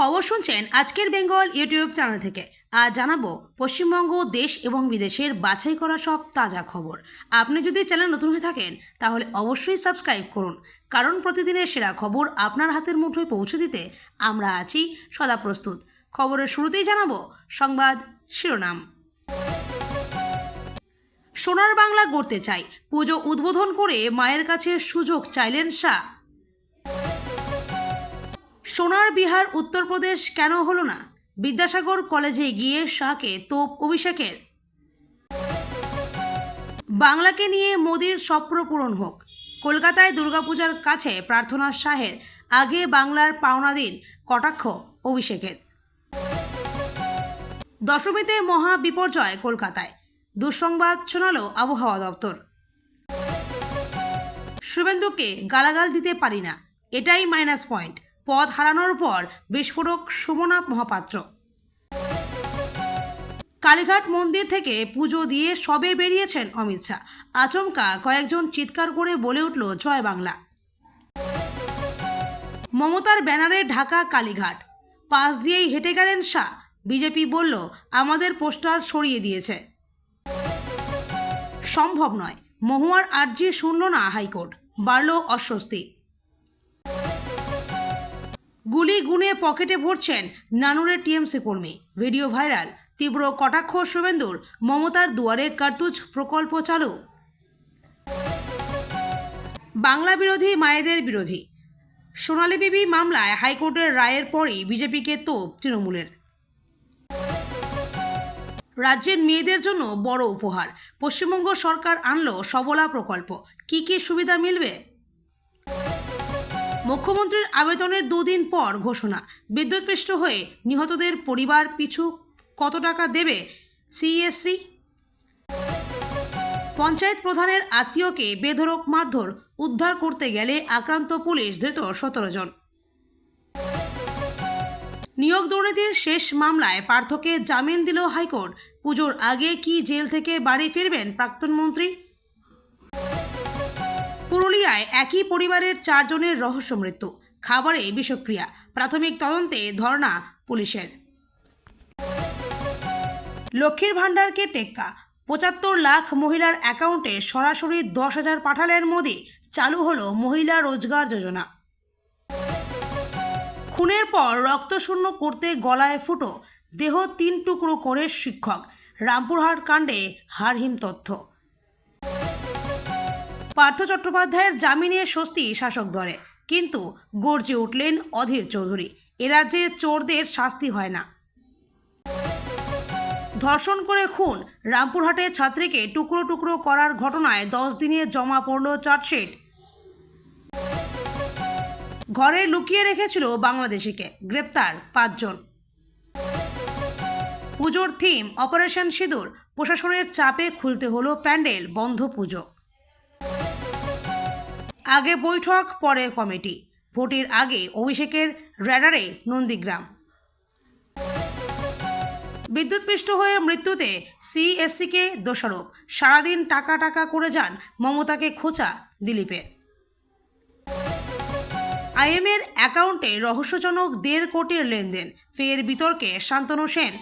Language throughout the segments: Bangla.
খবর শুনছেন আজকের বেঙ্গল ইউটিউব চ্যানেল থেকে। আজ জানাব, পশ্চিমবঙ্গ, দেশ এবং বিদেশের বাছাই করা সব তাজা খবর। আপনি যদি চ্যানেল নতুন হয়ে থাকেন, তাহলে অবশ্যই সাবস্ক্রাইব করুন। কারণ প্রতিদিনের সেরা খবর আপনার হাতের মুঠোয় পৌঁছে দিতে আমরা আছি সদা প্রস্তুত। খবরের শুরুতেই জানাব সংবাদ শিরোনাম। সোনার বাংলা গড়তে চাই। পুজো উদ্বোধন করে মায়ের কাছে সুযোগ চাইলেন শাহ। সোনার বিহার উত্তরপ্রদেশ কেন হলো না? বিদ্যাসাগর কলেজে গিয়ে শাহকে তোপ অভিষেকের। বাংলাকে নিয়ে মোদির স্বপ্ন পূরণ হোক। কলকাতায় দুর্গাপূজার কাছে প্রার্থনা শাহের, আগে বাংলার পাওনা দিন কটাক্ষ অভিষেকের। দশমীতে মহা বিপর্যয় কলকাতায়। দুঃসংবাদ শোনালো আবহাওয়া দপ্তর। শুভেন্দুকে গালাগাল দিতে পারি না। এটাই মাইনাস পয়েন্ট পদ হারানোর পর বিস্ফোরক সুমনা মহাপাত্র। কালীঘাট মন্দির থেকে পুজো দিয়ে সবে বেরিয়েছেন অমিত শাহ। আচমকা কয়েকজন চিৎকার করে বলে উঠল, জয় বাংলা। মমতার ব্যানারে ঢাকা কালীঘাট। পাশ দিয়েই হেঁটে গেলেন শাহ। বিজেপি বলল, আমাদের পোস্টার সরিয়ে দিয়েছে। সম্ভব নয়। মহুয়ার আর্জি শুনল না হাইকোর্ট। বাড়ল অস্বস্তি। গুলি গুনে পকেটে ভরছেন নানুরের টিএমসি কর্মী। Video viral. তীব্র কটাক্ষ শুভেন্দুর। মমতার দুয়ারে কার্তুজ প্রকল্প চালু। বাংলা বিরোধী, মায়েদের বিরোধী। সোনালী বিবি মামলায় হাইকোর্টের রায়ের পরই বিজেপিকে তোপ তৃণমূলের। রাজ্যের মেয়েদের জন্য বড় উপহার। পশ্চিমবঙ্গ সরকার আনলো সবলা প্রকল্প। কি কি সুবিধা মিলবে? মুখ্যমন্ত্রীর আবেদনের দুদিন পর ঘোষণা। বিদ্যুৎপৃষ্ট হয়ে নিহতদের পরিবার পিছু কত টাকা দেবে সিএসসি পঞ্চায়েত প্রধানের আত্মীয়কে বেধরক মারধর, উদ্ধার করতে গেলে আক্রান্ত পুলিশ ধৃত সতেরো জন। নিয়োগ দুর্নীতির শেষ মামলায় পার্থকে জামিন দিল হাইকোর্ট। পুজোর আগে কি জেল থেকে বাড়ি ফিরবেন প্রাক্তন মন্ত্রী? পুরুলিয়ায় একই পরিবারের চারজনের রহস্য মৃত্যু। খাবারে বিষক্রিয়া। প্রাথমিক তদন্তে ধর্ণা পুলিশের। লক্ষ্মীর ভাণ্ডারকে টেক্কা। পঁচাত্তর লাখ মহিলার অ্যাকাউন্টে সরাসরি দশ হাজার পাঠালেন মোদি। চালু হলো মহিলা রোজগার যোজনা। খুনের পর রক্তশূন্য করতে গলায় ফুটো। দেহ তিন টুকরো করে শিক্ষক। রামপুরহাট কাণ্ডে হারহিম তথ্য। পার্থ চট্টোপাধ্যায়ের জামিনে স্বস্তি শাসক দলে। কিন্তু গর্জে উঠলেন অধীর চৌধুরী। এ রাজ্যে চোরদের শাস্তি হয় না। ধর্ষণ করে খুন। রামপুরহাটে ছাত্রীকে টুকরো টুকরো করার ঘটনায় দশ দিনে জমা পড়ল চার্জশিট। ঘরে লুকিয়ে রেখেছিল বাংলাদেশিকে। গ্রেপ্তার পাঁচজন। পুজোর থিম অপারেশন সিঁদুর। প্রশাসনের চাপে খুলতে হলো প্যান্ডেল, বন্ধ পুজো। আগে বৈঠক, পরে কমিটি। ভোটের আগে অভিষেকের র্যাডারে নন্দীগ্রাম। বিদ্যুৎপৃষ্ট হয়ে মৃত্যুতে সিএসসিকে দোষারোপ। সারাদিন টাকা টাকা করে যান মমতাকে খোঁচা দিলীপের আইএমের অ্যাকাউন্টে রহস্যজনক দেড় কোটির লেনদেন। ফের বিতর্কে শান্তনু সেন।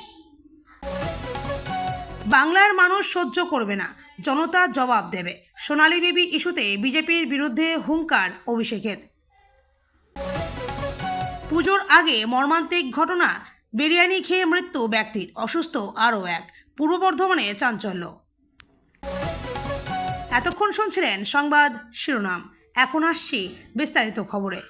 বাংলার মানুষ সহ্য করবে না। জনতা জবাব দেবে। সোনালী বিবি ইস্যুতে বিজেপির বিরুদ্ধে হুঙ্কার, অভিষেকের। পুজোর আগে মর্মান্তিক ঘটনা, বিরিয়ানি খেয়ে মৃত্যু ব্যক্তির, অসুস্থ আরও এক। পূর্ব বর্ধমানে চাঞ্চল্য। এতক্ষণ শুনছিলেন সংবাদ শিরোনাম। এখন আসছি বিস্তারিত খবরে।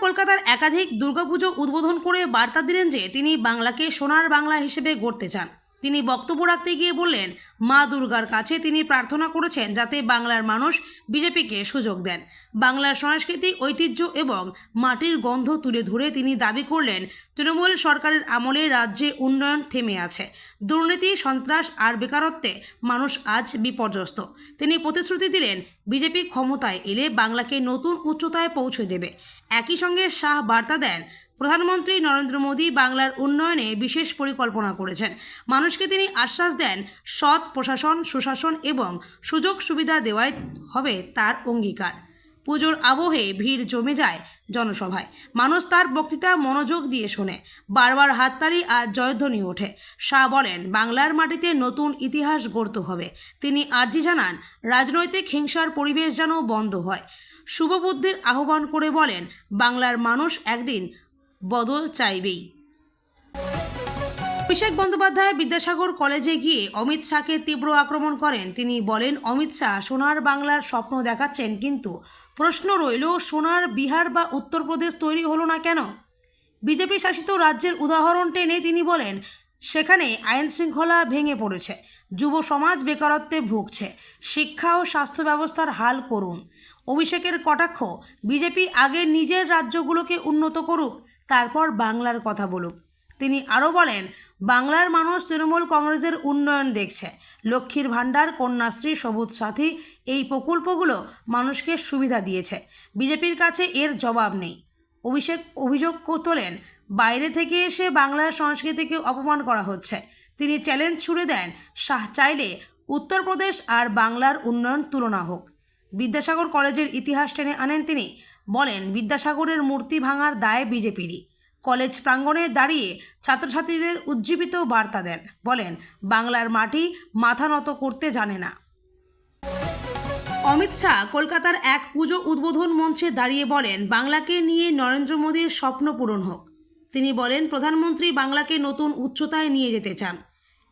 কলকাতার একাধিক দুর্গাপুজো উদ্বোধন করে বার্তা দিলেন যে তিনি বাংলাকে সোনার বাংলা হিসেবে গড়তে চান। তিনি বক্তব্য রাখতে গিয়ে বললেন, মা দুর্গার কাছে তিনি প্রার্থনা করেছেন যাতে বাংলার মানুষ বিজেপিকে সুযোগ দেন। বাংলার সংস্কৃতি ঐতিহ্য এবং মাটির গন্ধ তুলে ধরে তিনি দাবি করলেন, তৃণমূল সরকারের আমলে রাজ্যে উন্নয়ন থেমে আছে। দুর্নীতি, সন্ত্রাস আর বেকারত্বে মানুষ আজ বিপর্যস্ত। তিনি প্রতিশ্রুতি দিলেন, বিজেপি ক্ষমতায় এলে বাংলাকে নতুন উচ্চতায় পৌঁছে দেবে। একই সঙ্গে শাহ বার্তা দেন প্রধানমন্ত্রী নরেন্দ্র মোদী বাংলার উন্নয়নে বিশেষ পরিকল্পনা করেছেন। মানুষকে তিনি আশ্বাস দেন, সৎ প্রশাসন, সুশাসন এবং সুযোগ সুবিধা দেওয়াই হবে তার অঙ্গীকার। পুজোর আবহে ভিড় জমে যায় জনসভায়। মানুষ তার বক্তৃতা, মনোযোগ দিয়ে শোনে, বারবার হাততালি আর জয়ধ্বনি ওঠে। শাহ বলেন, বাংলার মাটিতে নতুন ইতিহাস গড়তে হবে। তিনি আর্জি জানান, রাজনৈতিক হিংসার পরিবেশ যেন বন্ধ হয়। শুভবুদ্ধির আহ্বান করে বলেন, বাংলার মানুষ একদিন বদল চাইবেই। অভিষেক বন্দ্যোপাধ্যায় বিদ্যাসাগর কলেজে গিয়ে অমিত শাহকে তীব্র আক্রমণ করেন। তিনি বলেন, অমিত শাহ সোনার বাংলার স্বপ্ন দেখাচ্ছেন, কিন্তু প্রশ্ন রইল, সোনার বিহার বা উত্তরপ্রদেশ তৈরি হলো না কেন? বিজেপি শাসিত রাজ্যের উদাহরণ টেনে তিনি বলেন, সেখানে আইন শৃঙ্খলা ভেঙে পড়েছে, যুব সমাজ বেকারত্বে ভুগছে, শিক্ষা ও স্বাস্থ্য ব্যবস্থার হাল করুন। অভিষেকের কটাক্ষ, বিজেপি আগে নিজের রাজ্যগুলোকে উন্নত করুক তারপর বাংলার কথা বলুক। তিনি আরও বলেন, বাংলার মানুষ তৃণমূল কংগ্রেসের উন্নয়ন দেখছে। লক্ষ্মীর ভাণ্ডার, কন্যাশ্রী, সবুজ সাথী, এই প্রকল্পগুলো মানুষকে সুবিধা দিয়েছে। বিজেপির কাছে এর জবাব নেই। অভিষেক, অভিযোগ তোলেন, বাইরে থেকে এসে বাংলার সংস্কৃতিকে অপমান করা হচ্ছে। তিনি চ্যালেঞ্জ ছুড়ে দেন, শাহ চাইলে উত্তরপ্রদেশ আর বাংলার উন্নয়ন তুলনা হোক। বিদ্যাসাগর কলেজের ইতিহাস টেনে আনেন তিনি বলেন, বিদ্যাসাগরের মূর্তি ভাঙার দায় বিজেপিরই। কলেজ প্রাঙ্গণে দাঁড়িয়ে ছাত্রছাত্রীদের উজ্জীবিত বার্তা দেন। বলেন, বাংলার মাটি মাথা নত করতে জানে না। অমিত শাহ কলকাতার এক পুজো উদ্বোধন মঞ্চে দাঁড়িয়ে বলেন, বাংলাকে নিয়ে নরেন্দ্র মোদীর স্বপ্ন পূরণ হোক। তিনি বলেন, প্রধানমন্ত্রী বাংলাকে নতুন উচ্চতায় নিয়ে যেতে চান।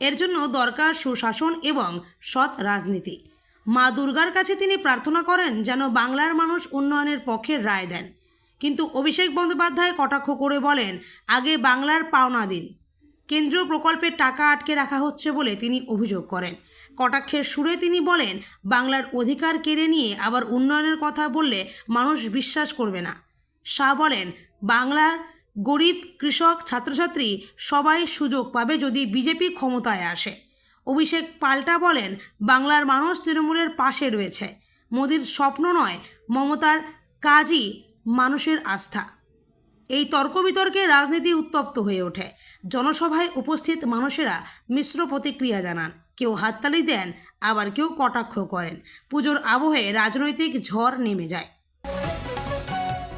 এর জন্য দরকার সুশাসন এবং সৎ রাজনীতি। মা দুর্গার কাছে তিনি প্রার্থনা করেন যেন বাংলার মানুষ উন্নয়নের পক্ষে রায় দেন। কিন্তু অভিষেক বন্দ্যোপাধ্যায় কটাক্ষ করে বলেন, আগে বাংলার পাওনা দিন। কেন্দ্রীয় প্রকল্পের টাকা আটকে রাখা হচ্ছে বলে তিনি অভিযোগ করেন। কটাক্ষের সুরে তিনি বলেন, বাংলার অধিকার কেড়ে নিয়ে আবার উন্নয়নের কথা বললে মানুষ বিশ্বাস করবে না। শাহ বলেন, বাংলার গরিব, কৃষক, ছাত্রছাত্রী সবাই সুযোগ পাবে যদি বিজেপি ক্ষমতায় আসে। অভিষেক পাল্টা বলেন, বাংলার মানুষ তৃণমূলের পাশে রয়েছে। মোদির স্বপ্ন নয়, মমতার কাজই মানুষের আস্থা। এই তর্ক বিতর্কে রাজনীতি উত্তপ্ত হয়ে ওঠে। জনসভায় উপস্থিত মানুষেরা মিশ্র প্রতিক্রিয়া জানান। কেউ হাততালি দেন, আবার কেউ কটাক্ষ করেন। পুজোর আবহে রাজনৈতিক ঝড় নেমে যায়।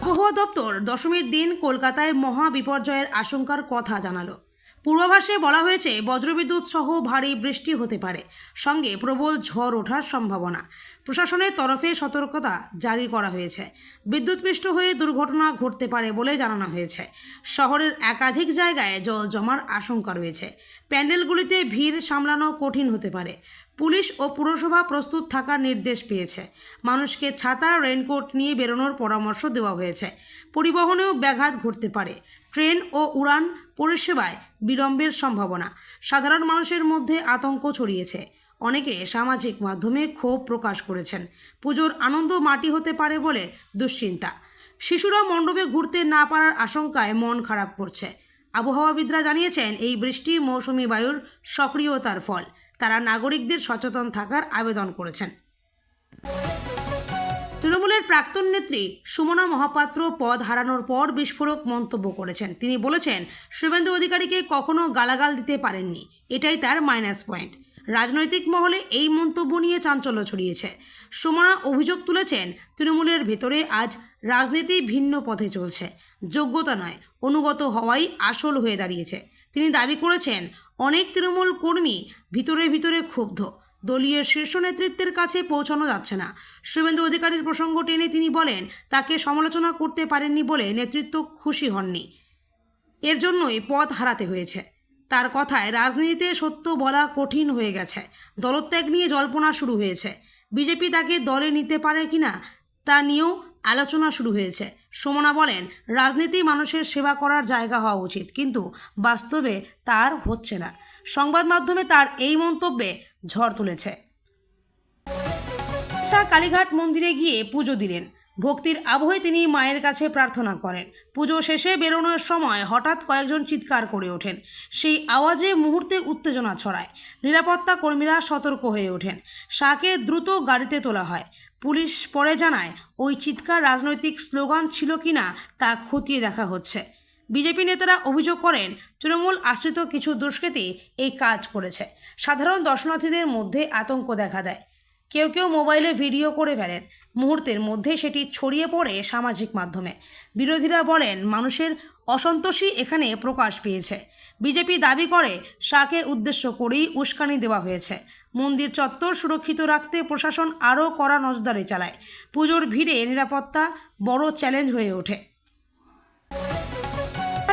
আবহাওয়া দপ্তর দশমীর দিন কলকাতায় মহা বিপর্যয়ের আশঙ্কার কথা জানালো। পূর্বাভাসে বলা হয়েছে, বজ্রবিদ্যুৎ সহ ভারী বৃষ্টি হতে পারে। সঙ্গে প্রবল ঝড় ওঠার সম্ভাবনা। প্রশাসনের তরফে সতর্কতা জারি করা হয়েছে। বিদ্যুৎপৃষ্ট হয়ে দুর্ঘটনা ঘটতে পারে বলে জানানো হয়েছে। শহরের একাধিক জায়গায় জল জমার আশঙ্কা রয়েছে। প্যান্ডেলগুলিতে ভিড় সামলানো কঠিন হতে পারে। পুলিশ ও পুরসভা প্রস্তুত থাকার নির্দেশ পেয়েছে। মানুষকে ছাতা রেনকোট নিয়ে বেরোনোর পরামর্শ দেওয়া হয়েছে। পরিবহনেও ব্যাঘাত ঘটতে পারে। ট্রেন ও উড়ান পরিষেবায় বিলম্বের সম্ভাবনা। সাধারণ মানুষের মধ্যে আতঙ্ক ছড়িয়েছে। অনেকে সামাজিক মাধ্যমে ক্ষোভ প্রকাশ করেছেন। পুজোর আনন্দ মাটি হতে পারে বলে দুশ্চিন্তা। শিশুরা মণ্ডপে ঘুরতে না পারার আশঙ্কায় মন খারাপ করছে। আবহাওয়াবিদরা জানিয়েছেন, এই বৃষ্টি মৌসুমি বায়ুর সক্রিয়তার ফল। তারা নাগরিকদের সচেতন থাকার আবেদন করেছেন। তৃণমূলের প্রাক্তন নেত্রী সুমনা মহাপাত্র পদ হারানোর পর বিস্ফোরক মন্তব্য করেছেন। তিনি বলেছেন, শুভেন্দু অধিকারীকে কখনো গালাগাল দিতে পারেননি। এটাই তার মাইনাস পয়েন্ট রাজনৈতিক মহলে এই মন্তব্য নিয়ে চাঞ্চল্য ছড়িয়েছে। সুমনা অভিযোগ তুলেছেন, তৃণমূলের ভেতরে আজ রাজনীতি ভিন্ন পথে চলছে। যোগ্যতা নয়, অনুগত হওয়াই আসল হয়ে দাঁড়িয়েছে। তিনি দাবি করেছেন, অনেক তৃণমূল কর্মী ভিতরে ভিতরে ক্ষুব্ধ। দলীয় শীর্ষ নেতৃত্বের কাছে পৌঁছানো যাচ্ছে না। শুভেন্দু অধিকারীর প্রসঙ্গ টেনে তিনি বলেন, তাকে সমালোচনা করতে পারেননি বলে নেতৃত্ব খুশি হননি। এর জন্যই পথ হারাতে হয়েছে। তার কথায় রাজনীতিতে সত্য বলা কঠিন হয়ে গেছে। দলত্যাগ নিয়ে জল্পনা শুরু হয়েছে। বিজেপি তাকে দলে নিতে পারে কিনা তা নিয়েও আলোচনা শুরু হয়েছে। সোমনা বলেন, রাজনীতি মানুষের সেবা করার জায়গা হওয়া উচিত, কিন্তু বাস্তবে তার হচ্ছে না। সংবাদ মাধ্যমে তার এই মন্তব্যে ঝড় তুলেছে। কালীঘাট মন্দিরে গিয়ে পুজো দিলেন। ভক্তির আবহে তিনি মায়ের কাছে প্রার্থনা করেন। পুজো শেষে বেরোনোর সময় হঠাৎ কয়েকজন চিৎকার করে ওঠেন। সেই আওয়াজে মুহূর্তে উত্তেজনা ছড়ায়। নিরাপত্তা কর্মীরা সতর্ক হয়ে ওঠেন। শাহকে দ্রুত গাড়িতে তোলা হয়। পুলিশ পরে জানায়, ওই চিৎকার রাজনৈতিক স্লোগান ছিল কিনা তা খতিয়ে দেখা হচ্ছে। বিজেপি নেতারা অভিযোগ করেন, তৃণমূল আশ্রিত কিছু দুষ্কৃতী এই কাজ করেছে। সাধারণ দর্শনার্থীদের মধ্যে আতঙ্ক দেখা দেয়। কেউ কেউ মোবাইলে ভিডিও করে ফেলেন। মুহূর্তের মধ্যে সেটি ছড়িয়ে পড়ে সামাজিক মাধ্যমে। বিরোধীরা বলেন, মানুষের অসন্তোষই এখানে প্রকাশ পেয়েছে। বিজেপি দাবি করে শাহকে উদ্দেশ্য করেই উস্কানি দেওয়া হয়েছে। মন্দির চত্বর সুরক্ষিত রাখতে প্রশাসন আরও কড়া নজরদারি চালায়। পুজোর ভিড়ে নিরাপত্তা বড় চ্যালেঞ্জ হয়ে ওঠে।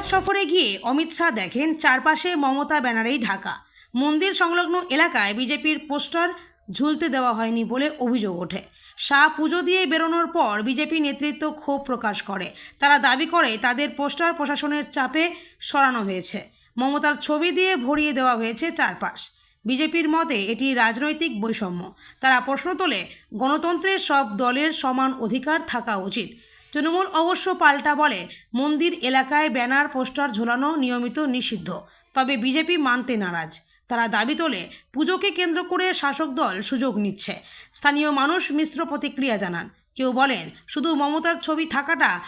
গুজরাট সফরে গিয়ে অমিত শাহ দেখেন চারপাশে মমতা ব্যানারেই ঢাকা। মন্দির সংলগ্ন এলাকায় বিজেপির পোস্টার ঝুলতে দেওয়া হয়নি বলে অভিযোগ ওঠে। শাহ পুজো দিয়ে বেরোনোর পর বিজেপি নেতৃত্ব ক্ষোভ প্রকাশ করে। তারা দাবি করে তাদের পোস্টার প্রশাসনের চাপে সরানো হয়েছে। মমতার ছবি দিয়ে ভরিয়ে দেওয়া হয়েছে চারপাশ। বিজেপির মতে এটি রাজনৈতিক বৈষম্য। তারা প্রশ্ন তোলে, গণতন্ত্রের সব দলের সমান অধিকার থাকা উচিত। তৃণমূল অবশ্য পাল্টা বলে, মন্দির এলাকায় ব্যানার, পোস্টার ঝোলানো নিয়মিত নিষিদ্ধ। তবে বিজেপি মানতে নারাজ। তারা দাবি তোলে, পুজোকে কেন্দ্র করে শাসক দল সুযোগ নিচ্ছে। স্থানীয় মানুষ মিশ্র প্রতিক্রিয়া জানান। কেউ বলেন, শুধু মমতার ছবি থাকাটা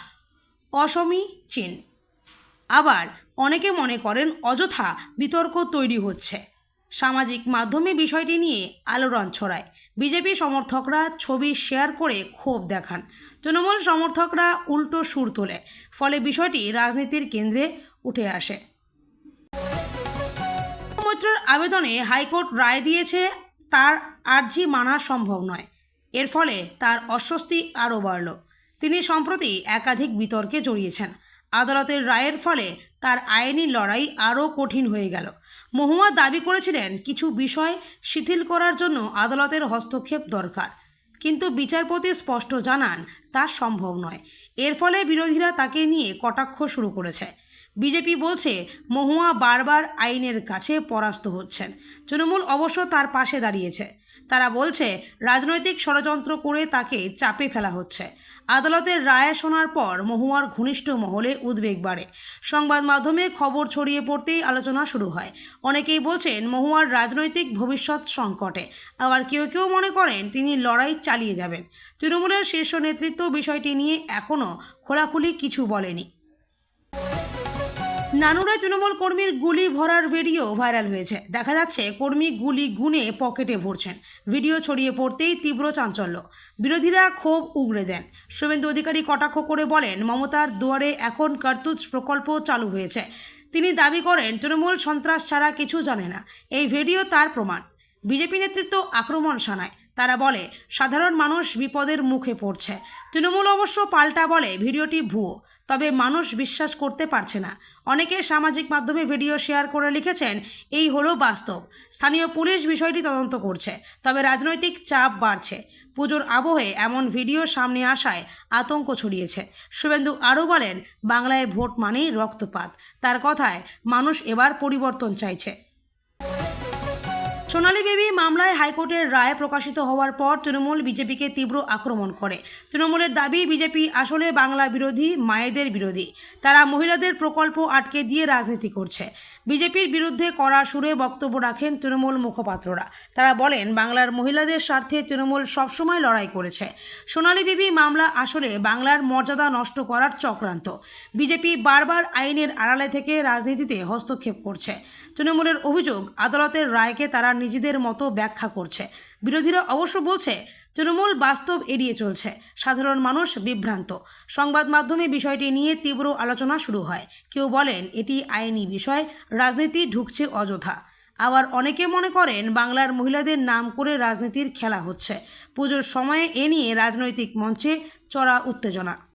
অসমীচীন আবার অনেকে মনে করেন, অযথা বিতর্ক তৈরি হচ্ছে। সামাজিক মাধ্যমে বিষয়টি নিয়ে আলোড়ন ছড়ায়। বিজেপি সমর্থকরা ছবি শেয়ার করে ক্ষোভ দেখান। তৃণমূল সমর্থকরা উল্টো সুর তোলে, ফলে বিষয়টি রাজনীতির কেন্দ্রে উঠে আসে। মৈত্রের আবেদনে হাইকোর্ট রায় দিয়েছে, তার আর্জি মানা সম্ভব নয়। এর ফলে তার অস্বস্তি আরও বাড়ল। তিনি সম্প্রতি একাধিক বিতর্কে জড়িয়েছেন। আদালতের রায়ের ফলে তার আইনি লড়াই আরও কঠিন হয়ে গেল। মহুয়া দাবি করেছিলেন, কিছু বিষয় শিথিল করার জন্য আদালতের হস্তক্ষেপ দরকার। কিন্তু বিচারপতি স্পষ্ট জানান, তা সম্ভব নয়। এর ফলে বিরোধীরা তাকে নিয়ে কটাক্ষ শুরু করেছে। বিজেপি বলছে, মহুয়া বারবার আইনের কাছে পরাস্ত হচ্ছেন। তৃণমূল অবশ্য তার পাশে দাঁড়িয়েছে। তারা বলছে, রাজনৈতিক ষড়যন্ত্র করে তাকে চাপে ফেলা হচ্ছে। আদালতের রায় শোনার পর মহুয়ার ঘনিষ্ঠ মহলে উদ্বেগ বাড়ে। সংবাদ মাধ্যমে খবর ছড়িয়ে পড়তেই আলোচনা শুরু হয়। অনেকেই বলছেন, মহুয়ার রাজনৈতিক ভবিষ্যৎ সংকটে। আবার কেউ কেউ মনে করেন, তিনি লড়াই চালিয়ে যাবেন। তৃণমূলের শীর্ষ নেতৃত্ব বিষয়টি নিয়ে এখনও খোলাখুলি কিছু বলেনি। নানুরে তৃণমূল কর্মীর গুলি ভরার ভিডিও ভাইরাল হয়েছে। দেখা যাচ্ছে কর্মী গুলি গুনে পকেটে ভরছেন। ভিডিও ছড়িয়ে পড়তেই তীব্র চাঞ্চল্য। বিরোধীরা ক্ষোভ উগড়ে দেন। শুভেন্দু অধিকারী কটাক্ষ করে বলেন, মমতার দুয়ারে এখন কার্তুজ প্রকল্প চালু হয়েছে। তিনি দাবি করেন, তৃণমূল সন্ত্রাস ছাড়া কিছু জানে না। এই ভিডিও তার প্রমাণ। বিজেপি নেতৃত্ব আক্রমণ শানায়। তারা বলে, সাধারণ মানুষ বিপদের মুখে পড়ছে। তৃণমূল অবশ্য পাল্টা বলে, ভিডিওটি ভুয়ো। তবে মানুষ বিশ্বাস করতে পারছে না। অনেকে সামাজিক মাধ্যমে ভিডিও শেয়ার করে লিখেছেন, এই হলো বাস্তব। স্থানীয় পুলিশ বিষয়টি তদন্ত করছে, তবে রাজনৈতিক চাপ বাড়ছে। পুজোর আবহে এমন ভিডিও সামনে আসায় আতঙ্ক ছড়িয়েছে। শুভেন্দু আরও বলেন, বাংলায় ভোট মানেই রক্তপাত। তার কথায়, মানুষ এবার পরিবর্তন চাইছে। সোনালী বেবি মামলায় হাইকোর্টের রায় প্রকাশিত হওয়ার পর তৃণমূল বিজেপিকে তীব্র আক্রমণ করে। তৃণমূলের দাবি, বিজেপি আসলে বাংলা বিরোধী, মায়েদের বিরোধী। তারা মহিলাদের প্রকল্প আটকে দিয়ে রাজনীতি করছে। বিজেপির বিরুদ্ধে কড়া সুরে বক্তব্য রাখেন তৃণমূল মুখপাত্ররা। তারা বলেন, বাংলার মহিলাদের স্বার্থে তৃণমূল সবসময় লড়াই করেছে। সোনালী বিবি মামলা আসলে বাংলার মর্যাদা নষ্ট করার চক্রান্ত। বিজেপি বারবার আইনের আড়ালে থেকে রাজনীতিতে হস্তক্ষেপ করছে। তৃণমূলের অভিযোগ, আদালতের রায়কে তারা নিজেদের মতো ব্যাখ্যা করছে। বিরোধীরা অবশ্য বলছে, তৃণমূল বাস্তব এড়িয়ে চলছে। সাধারণ মানুষ বিভ্রান্ত। সংবাদ মাধ্যমে বিষয়টি নিয়ে তীব্র আলোচনা শুরু হয়। কেউ বলেন, এটি আইনি বিষয়, রাজনীতি ঢুকছে অযথা। আবার অনেকে মনে করেন, বাংলার মহিলাদের নাম করে রাজনীতির খেলা হচ্ছে। পুজোর সময়ে এ নিয়ে রাজনৈতিক মঞ্চে চড়া উত্তেজনা।